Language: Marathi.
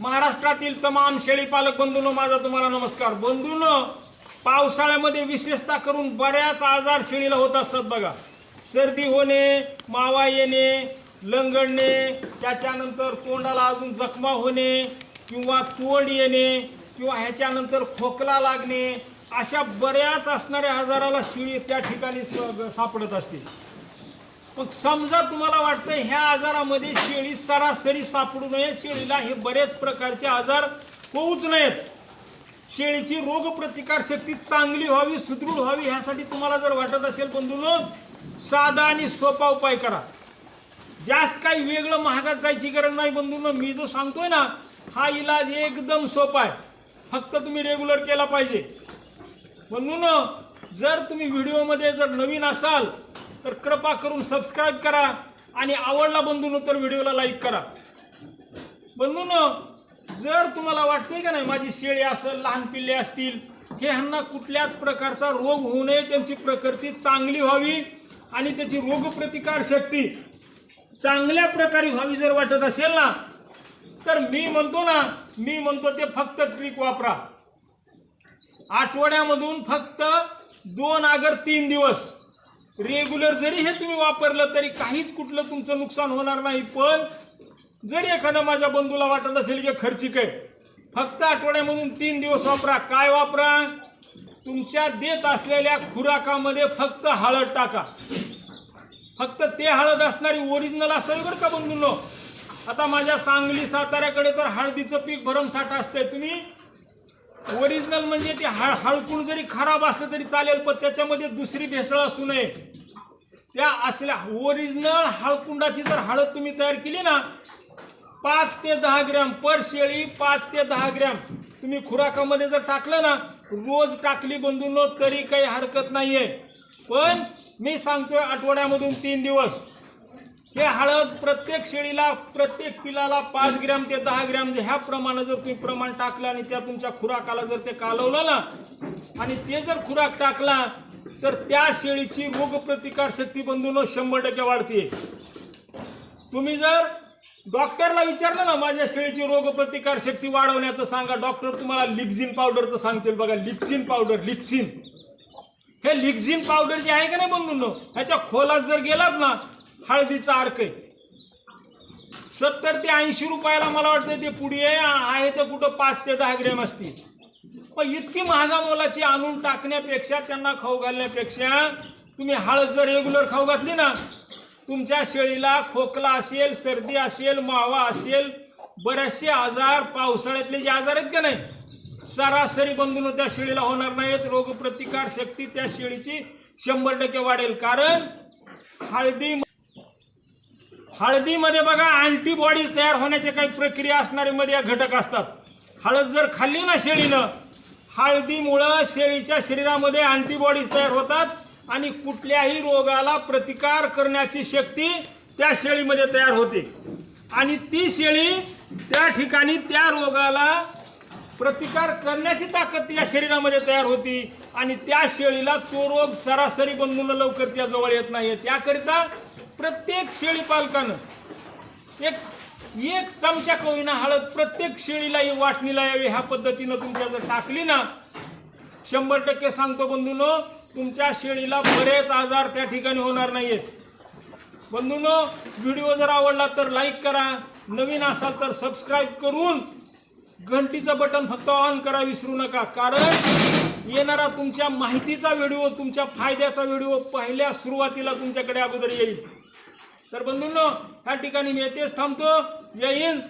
महाराष्ट्रातील तमाम शेळी पालक बंधूंनो माझा तुम्हाला नमस्कार. बंधून पावसाळ्यामध्ये विशेषतः करून बऱ्याच आजार शेळीला होत असतात बघा. सर्दी होणे मावा येणे लंगडणे त्याच्यानंतर तोंडाला अजून जखमा होणे किंवा तोंड येणे किंवा ह्याच्यानंतर खोकला लागणे अशा बऱ्याच असणाऱ्या आजाराला शेळी त्या ठिकाणी स- सापडत असते. मग समजा तुम्हाला वाटतं ह्या आजारामध्ये शेळी सरासरी सापडू नये शेळीला हे बरेच प्रकारचे आजार होऊच नयेत. शेळीची रोगप्रतिकार शक्ती चांगली व्हावी सुदृढ व्हावी ह्यासाठी तुम्हाला जर वाटत असेल बंधूनो साधा आणि सोपा उपाय करा. जास्त काही वेगळं महागात जायची गरज नाही बंधूंनो मी जो सांगतोय ना हा इलाज एकदम सोपा आहे. फक्त तुम्ही रेग्युलर केला पाहिजे. बंधून जर तुम्ही व्हिडिओमध्ये जर नवीन असाल तर कृपा करून सबस्क्राईब करा आणि आवडला बंधून तर व्हिडिओला लाईक करा. बंधून जर तुम्हाला वाटते का नाही माझी शेळी असेल लहान पिल्ले असतील हे ह्यांना कुठल्याच प्रकारचा रोग होऊ नये त्यांची प्रकृती चांगली व्हावी आणि त्याची रोगप्रतिकार शक्ती चांगल्या प्रकारे व्हावी जर वाटत असेल ना तर मी म्हणतो ना मी म्हणतो ते फक्त ट्रिक वापरा. आठवड्यामधून फक्त दोन आगर तीन दिवस. रेग्युलर जरी हे तुम्ही वापरलं तरी काहीच कुठलं तुमचं नुकसान होणार नाही पण जरी एखादा माझ्या बंधूला वाटत असेल की खर्चिक आहे फक्त आठवड्यामधून तीन दिवस वापरा. काय वापरा? तुमच्या देत असलेल्या खुराकामध्ये फक्त हळद टाका. फक्त ते हळद असणारी ओरिजिनल असावी बरं का बंधूंनो? आता माझ्या सांगली साताऱ्याकडे तर हळदीचं पीक भरमसाठ असतंय. तुम्ही ओरिजिनल म्हणजे ते हळ हळकून जरी खराब असलं तरी चालेल पण त्याच्यामध्ये दुसरी भेसळ असू नये. त्या असल्या ओरिजिनल हळकुंडाची जर हळद तुम्ही तयार केली ना पाच ते दहा ग्रॅम पर शेळी पाच ते दहा ग्रॅम तुम्ही खुराकामध्ये जर टाकलं ना रोज टाकली बंधून तरी काही हरकत नाहीये. पण मी सांगतोय आठवड्यामधून तीन दिवस. हे हळद प्रत्येक शेळीला प्रत्येक पिलाला पाच ग्रॅम ते दहा ग्रॅम ह्या प्रमाणे जर तुम्ही प्रमाण टाकलं आणि त्या तुमच्या खुराकाला जर ते कालवलं ना आणि ते जर खुराक टाकला तर त्या शेळीची रोगप्रतिकार शक्ती बंधून शंभर टक्के वाढते. तुम्ही जर डॉक्टरला विचारलं ना माझ्या शेळीची रोगप्रतिकार शक्ती वाढवण्याचं सांगा डॉक्टर तुम्हाला लिक्झिन पावडरचं सांगतील बघा लिक्झिन पावडर लिक्झिन हे लिक्झिन पावडर जे आहे का नाही बंधूंनो ह्याच्या खोलात जर गेलात ना हळदीचा अर्क आहे. सत्तर ते ऐंशी रुपयाला मला वाटतं ते पुढे आहे आहे तर कुठं पाच ते दहा ग्रॅम असतील. मग इतकी महागा मोलाची आणून टाकण्यापेक्षा त्यांना खाऊ घालण्यापेक्षा तुम्ही हळद जर रेग्युलर खाऊ घातली ना तुमच्या शेळीला खोकला असेल सर्दी असेल मावा असेल बरेचसे आजार पावसाळ्यातले जे आजार आहेत का नाही सरासरी बंधून त्या शेळीला होणार नाहीत. रोगप्रतिकार शक्ती त्या शेळीची शंभर टक्के वाढेल. कारण हळदी हळदीमध्ये बघा अँटीबॉडीज तयार होण्याचे काही प्रक्रिया असणारे मध्ये या घटक असतात. हळद जर खाल्ली ना शेळीनं हळदीमुळं शेळीच्या शरीरामध्ये अँटीबॉडीज तयार होतात आणि कुठल्याही रोगाला प्रतिकार करण्याची शक्ती त्या शेळीमध्ये तयार होते. आणि ती शेळी त्या ठिकाणी त्या रोगाला प्रतिकार करण्याची ताकद या शरीरामध्ये तयार होती आणि त्या शेळीला तो रोग सरासरी बंधून लवकर त्याजवळ येत नाही त्याकरिता प्रत्येक शेळी पालकानं एक एक चमचा कविना हळद प्रत्येक शेळीला वाटणीला यावी ह्या पद्धतीनं तुमच्या जर टाकली ना शंभर टक्के सांगतो बंधूनो तुमच्या शेळीला बरेच आजार त्या ठिकाणी होणार नाहीयेत. बंधूनो व्हिडिओ जर आवडला तर लाईक करा नवीन असाल तर सबस्क्राईब करून घंटीचं बटन फक्त ऑन करा विसरू नका. कारण येणारा तुमच्या माहितीचा व्हिडिओ तुमच्या फायद्याचा व्हिडिओ पहिल्या सुरुवातीला तुमच्याकडे अगोदर येईल. तर बंधूंनो ह्या ठिकाणी मी येतेच थांबतो. जय हिंद.